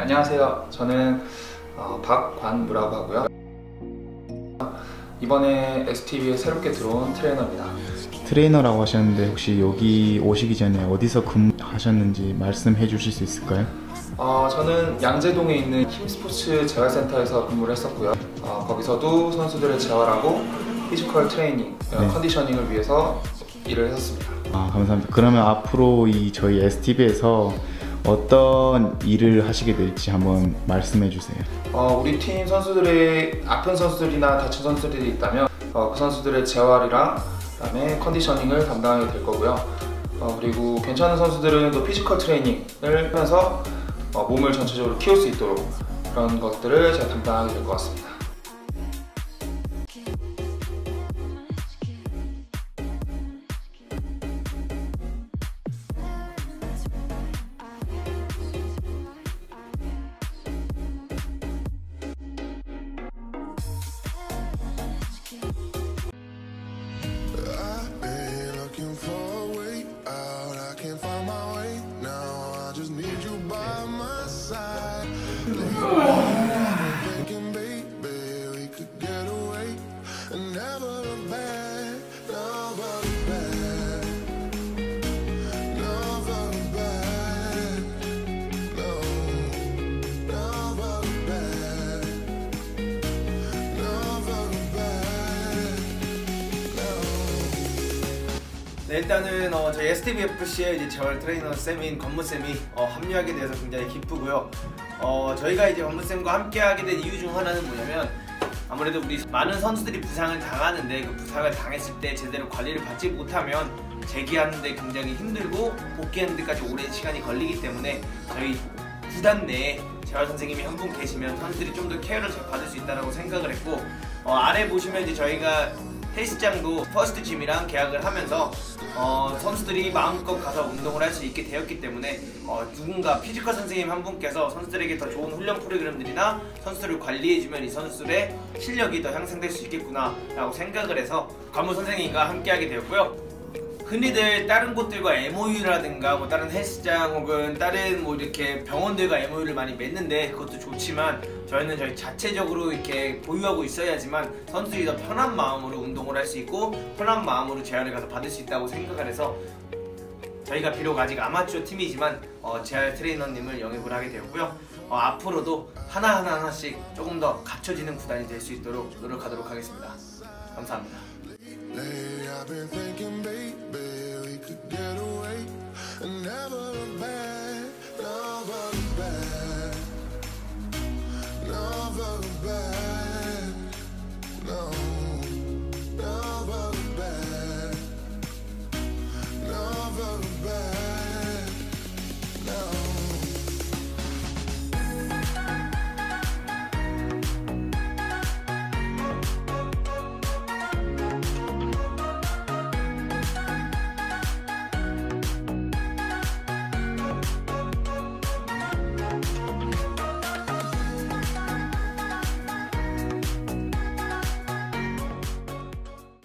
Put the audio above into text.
안녕하세요. 저는 어, 박관무라고 하고요. 이번에 STV에 새롭게 들어온 트레이너입니다. 트레이너라고 하셨는데 혹시 여기 오시기 전에 어디서 근무하셨는지 말씀해 주실 수 있을까요? 어, 저는 양재동에 있는 힘스포츠 재활센터에서 근무를 했었고요. 어, 거기서도 선수들을 재활하고 피지컬 트레이닝, 어, 네. 컨디셔닝을 위해서 일을 했었습니다. 아 감사합니다. 그러면 앞으로 이 저희 STV에서 어떤 일을 하시게 될지 한번 말씀해 주세요. 어, 우리 팀 선수들의 아픈 선수들이나 다친 선수들이 있다면 어, 그 선수들의 재활이랑 그다음에 컨디셔닝을 담당하게 될 거고요. 어, 그리고 괜찮은 선수들은 또 피지컬 트레이닝을 하면서 어, 몸을 전체적으로 키울 수 있도록 그런 것들을 제가 담당하게 될 것 같습니다. 네, 일단은 어, 저희 STVFC의 이제 재활 트레이너 쌤인 건무 쌤이 어, 합류하게 돼서 굉장히 기쁘고요. 어, 저희가 이제 건무 쌤과 함께하게 된 이유 중 하나는 뭐냐면 아무래도 우리 많은 선수들이 부상을 당하는데 그 부상을 당했을 때 제대로 관리를 받지 못하면 재기하는데 굉장히 힘들고 복귀하는 데까지 오랜 시간이 걸리기 때문에 저희 구단 내에 재활 선생님이 한 분 계시면 선수들이 좀 더 케어를 잘 받을 수 있다고 생각을 했고 어, 아래 보시면 이제 저희가 헬스장도 퍼스트 짐이랑 계약을 하면서 어, 선수들이 마음껏 가서 운동을 할 수 있게 되었기 때문에 어, 누군가 피지컬 선생님 한 분께서 선수들에게 더 좋은 훈련 프로그램들이나 선수들을 관리해주면 이 선수들의 실력이 더 향상될 수 있겠구나 라고 생각을 해서 관무 선생님과 함께하게 되었고요 흔히들 다른 곳들과 MOU라든가 뭐 다른 헬스장 혹은 다른 뭐 이렇게 병원들과 MOU를 많이 맺는데 그것도 좋지만 저희는 저희 자체적으로 이렇게 보유하고 있어야지만 선수들이 더 편한 마음으로 운동을 할 수 있고 편한 마음으로 재활을 가서 받을 수 있다고 생각을 해서 저희가 비록 아직 아마추어 팀이지만 어, 재활 트레이너님을 영입을 하게 되었고요. 어, 앞으로도 하나하나 하나씩 조금 더 갖춰지는 구단이 될 수 있도록 노력하도록 하겠습니다. 감사합니다. back.